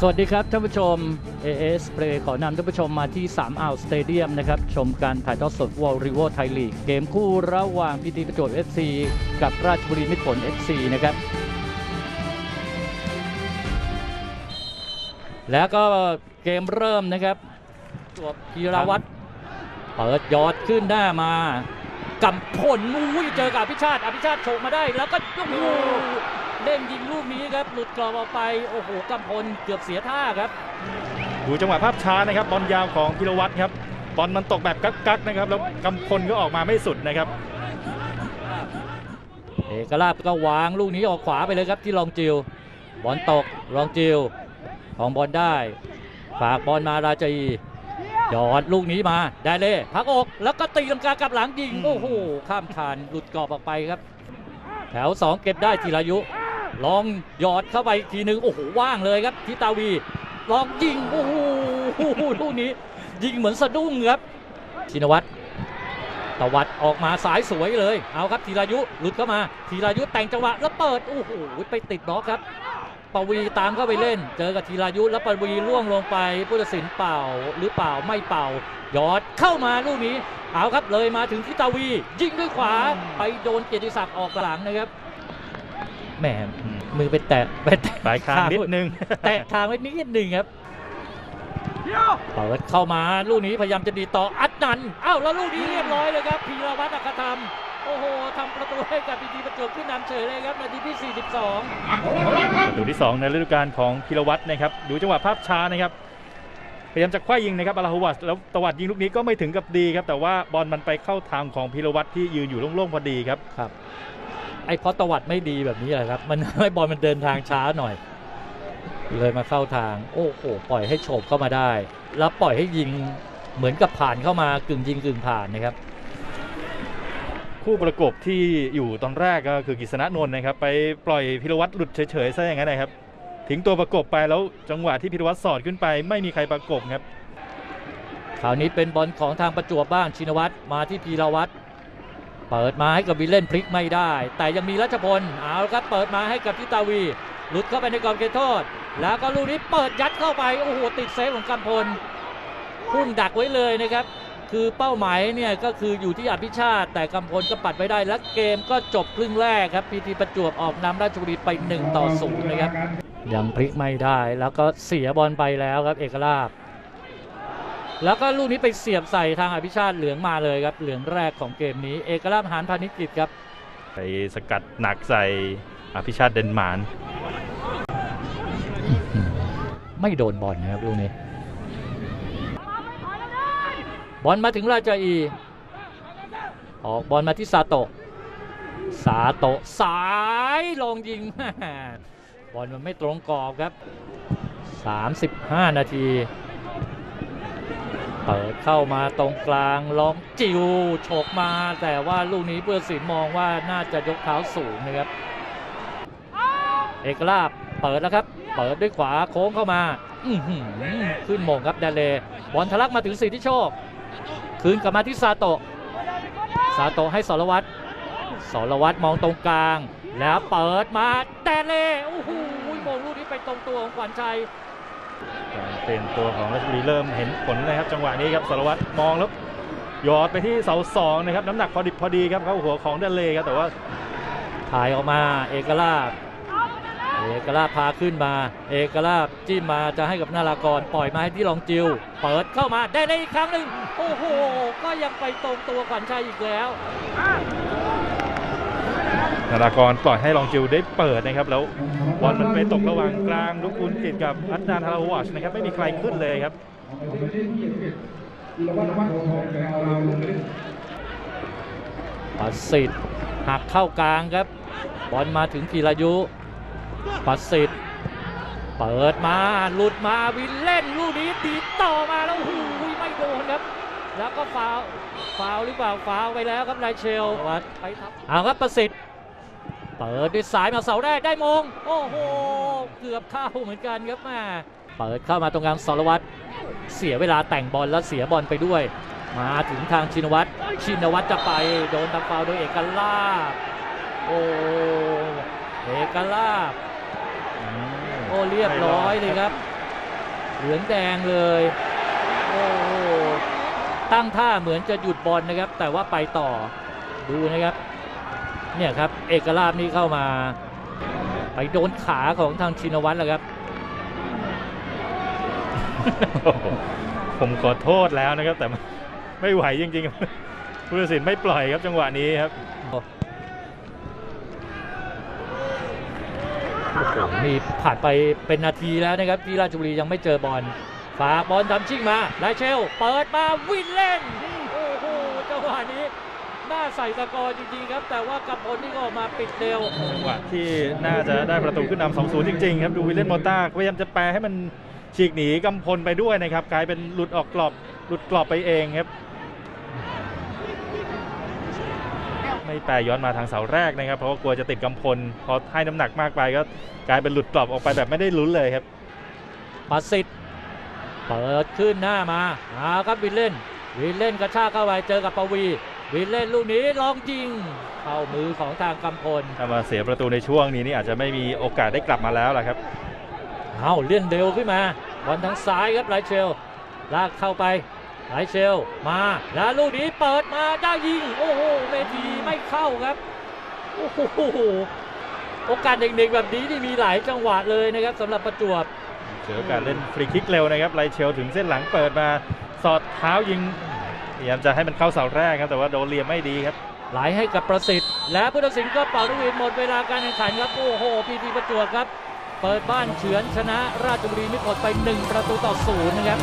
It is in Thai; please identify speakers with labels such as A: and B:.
A: สวัสดีครับท่านผู้ชม AS Play ขอนำท่านผู้ชมมาที่3อ่าวสเตเดียมนะครับ ชมการถ่ายทอดสดวอลริโวไทยลีก เกมคู่ระหว่างพีทีประจวบ FC กับราชบุรีมิตรผล FC นะครับ แล้วก็เกมเริ่มนะครับตัวพีรวัตรเปิดยอดขึ้นหน้ามากำพลอุ้ยเจอกับอภิชาติอภิชาติโฉกมาได้แล้วก็โอ้โห เล่นยิงลูกนี้ครับหลุดกรอบออกไปโอ้โหกำพลเกือบเสียท่าครับ
B: ดูจังหวะภาพช้านะครับบอลยาวของพิรวัตรครับบอลมันตกแบบกักๆนะครับแล้วกำพลก็ออกมาไม่สุดนะครับ
A: เอกราชก็วางลูกนี้ออกขวาไปเลยครับที่ลองจิวบอลตกลองจิวของบอลได้ ฝากบอลมาราจีหยอดลูกนี้มาได้เลยพักอก แล้วก็ตีลำกากลับหลังยิง
B: อืม
A: โอ้โห ข้ามคานหลุดกรอบออกไปครับ แถว 2 เก็บได้ทีรายุ ลองหยอดเข้าไปทีหนึ่งโอ้โหว่างเลยครับทิตาวี ลองยิงโอ้โหลูกนี้ ยิงเหมือนสะดุ้งครับชินวัตรตวัดออกมาสายสวยเลย เอาครับธีรายุหลุดเข้ามาธีรายุแต่งจังหวะแล้วเปิดโอ้โหไปติดบล็อกครับปวีตามเข้าไปเล่น เจอกับธีรายุแล้วปวีล่วงลงไปผู้ตัดสินเป่าหรือเปล่าไม่เป่าหยอดเข้ามาลูกนี้เอาครับเลยมาถึงทิตาวี ยิงด้วยขวาไปโดนเกียรติศักดิ์ออกหลังนะครับ แหมมือไปแตะไปแตะ
B: ปลายคางนิดนึง
A: แตะทางไว้นิดหนึ่งครับเปิดเข้ามาลูกนี้พยายามจะดีต่ออัดนันต์อ้าวแล้วลูกนี้เรียบร้อยเลยครับพีรวัตรอัครธรรมโอ้โหทำประตูให้กับพีทีประจวบขึ้นนำเฉยเลยครับนาทีที่ 42
B: ประตูที่ 2 ในฤดูกาลของพิรวัตรนะครับดูจังหวะภาพช้านะครับพยายามจะคว้ายิงนะครับอาราฮวัตแล้วตวัดยิงลูกนี้ก็ไม่ถึงกับดีครับแต่ว่าบอลมันไปเข้าทางของพิรวัตรที่ยืนอยู่โล่งๆพอดีครับ
A: ครับ ไอ้เพราะตวัดไม่ดีแบบนี้แหละครับ มันให้บอลมันเดินทางช้าหน่อย เลยมาเข้าทาง โอ้โหปล่อยให้โฉบเข้ามาได้ แล้วปล่อยให้ยิงเหมือนกับผ่านเข้ามากึ่งยิงกึ่งผ่านนะครับ
B: คู่ประกบที่อยู่ตอนแรกก็คือกฤษณะนนท์นะครับ ไปปล่อยพิรวัตรหลุดเฉยๆซะอย่างนั้นนะครับทิ้งตัวประกบไปแล้วจังหวะที่พิรวัตรสอดขึ้นไปไม่มีใครประกบครับ
A: คราวนี้เป็นบอลของทางประจวบบ้างชินวัตรมาที่พีรวัตร เปิดมาให้กับวิเล่นพลิกไม่ได้ แต่ยังมีรัชพลเอาครับเปิดมาให้กับทิตาวี หลุดเข้าไปในกรอบเขตโทษ แล้วก็ลูกนี้เปิดยัดเข้าไปโอ้โหติดเซฟของกำพลพุ่งดักไว้เลยนะครับ คือเป้าหมายเนี่ยก็คืออยู่ที่อภิชาติ แต่กำพลก็ปัดไว้ได้และเกมก็จบครึ่งแรกครับพีทีประจวบออกนำราชบุรีไป1ต่อ0นะครับยังพลิกไม่ได้แล้วก็เสียบอลไปแล้วครับเอกราช แล้วก็ลูกนี้ไปเสียบใส่ทางอภิชาติเหลืองมาเลยครับ เหลืองแรกของเกมนี้ เอกราชหานพานิชกิจครับ
B: ไปสกัดหนักใส่อภิชาติเดนมาร์
A: ไม่โดนบอลนะครับลูกนี้ บอลมาถึงราชอี ออกบอลมาที่ซาโตะ ซาโตะสายลงยิง บอลมันไม่ตรงกรอบครับ 35 นาที เปิดเข้ามาตรงกลางลองจิวโฉกมา แต่ว่าลูกนี้เพื่อสินมองว่าน่าจะยกเท้าสูงนะครับ เอกลาบเปิดแล้วครับ เปิดด้วยขวาโค้งเข้ามาอืขึ้นมงครับแดนเลบอลทะลักมาถึงสิทธิโชค คืนกลับมาที่ซาโตะซาโตะให้สรวัตรสรวัตรมองตรงกลาง แล้วเปิดมาแดนเลโอ้โหมงลูกนี้ไปตรงตัวของขวัญชัย
B: การเปลี่ยนตัวของราชบุรีเริ่มเห็นผลนะครับ จังหวะนี้ครับสารวัตรมองแล้วหยอดไปที่เสาสองนะครับ น้ำหนักพอดิบพอดีครับเข้าหัวของเดนเลครับแต่ว่า
A: ถ่ายออกมาเอกลาบเอกลาบพาขึ้นมา เอกลาบจิ้มมาจะให้กับนารากรปล่อยมาให้ที่ลองจิว เปิดเข้ามาได้ในอีกครั้งหนึ่งโอ้โห ก็ยังไปตรงตัวขวัญชัยอีกแล้ว
B: นารากรปล่อยให้ลองจิวได้เปิดนะครับ แล้วบอลมันไปตกระหว่างกลางลูกคุณกิจกับอัดดานทาราวัชนะครับ ไม่มีใครขึ้นเลยครับ
A: ปัดสิทธิ์หักเข้ากลางครับ บอลมาถึงพีรายุ ปัดสิทธิ์เปิดมาหลุดมาวินเล่นลูกนี้ตีต่อมาแล้วโอ้โหไม่โดนครับ แล้วก็ฟาวล์ฟาวล์หรือเปล่าฟาวล์ไปแล้วครับนายเชลวัดไปทับเอาครับประสิทธิ์เปิดด้วยสายมาเสาแรกได้มง โอ้โห เกือบเข้าเหมือนกันครับแม่เปิดเข้ามาตรงกลางสรวัตรเสียเวลาแต่งบอลแล้วเสียบอลไปด้วย มาถึงทางชินวัตรชินวัตรจะไปโดนทำฟาวล์โดยเอกลาบโอ้เอกลาบโอ้เรียบร้อยเลยครับ เหลืองแดงเลย โอ้โห ตั้งท่าเหมือนจะหยุดบอลนะครับ แต่ว่าไปต่อดูนะครับ เนี่ยครับ เอกลาบนี่เข้ามา ไปโดนขาของทางชินวัตรแล้วครับ
B: โอ้โหผมขอโทษแล้วนะครับ แต่มันไม่ไหวจริงๆผู้ตัดสินไม่ปล่อยครับจังหวะนี้ครับ
A: โอ้โหนี่ผ่านไปเป็นนาทีแล้วนะครับที่ราชบุรียังไม่เจอบอล ฝากบอลทำชิ่งมาไลเชล เปิดมาวินเล่น โอ้โหจังหวะนี้น่าใส่ตะกอร์จริงๆครับ แต่ว่ากำพลนี่ก็ออกมาปิดเร็ว
B: จังหวะที่น่าจะได้ประตูขึ้นนำ2-0จริงๆครับ ดูวิลเลนโมต้าพยายามจะแปลให้มันฉีกหนีกำพลไปด้วยนะครับ กลายเป็นหลุดออกกรอบหลุดกรอบไปเองครับ ไม่แปรย้อนมาทางเสาแรกนะครับ เพราะว่ากลัวจะติดกำพลพอให้น้ำหนักมากไปก็กลายเป็นหลุดกรอบออกไปแบบไม่ได้ลุ้นเลยครับ
A: ประสิทธิ์ เปิดขึ้นหน้ามาเอาครับวินเล่น วินเล่นกระชากเข้าไปเจอกับปวี วินเล่นลูกนี้ลองยิง เข้ามือของทางกำพล
B: ถ้ามาเสียประตูในช่วงนี้นี่อาจจะไม่มีโอกาสได้กลับมาแล้วล่ะครับ
A: เอาเลื่อนเร็วขึ้นมาบอลทางซ้ายครับไลเชลลากเข้าไปไลเชลมาแล้วลูกนี้เปิดมาได้ยิง โอ้โหเมทีไม่เข้าครับ โอ้โหโอกาสเด็กๆแบบนี้นี่มีหลายจังหวะเลยนะครับสำหรับประจวบ
B: เจอโอกาสเล่นฟรีคิกเร็วนะครับไลเชลถึงเส้นหลังเปิดมาสอดเท้ายิงพยายามจะให้มันเข้าเสาแรกครับแต่ว่าโดนเหลียมไม่ดีครับ
A: ไหลให้กับประสิทธิ์ และผู้ตัดสินก็เป่าลูกหวีดหมดเวลาการแข่งขันครับโอ้โหพีทีประจวบครับ เปิดบ้านเฉือนชนะราชบุรีมิตรผลไป 1 ประตูต่อศูนย์นะครับ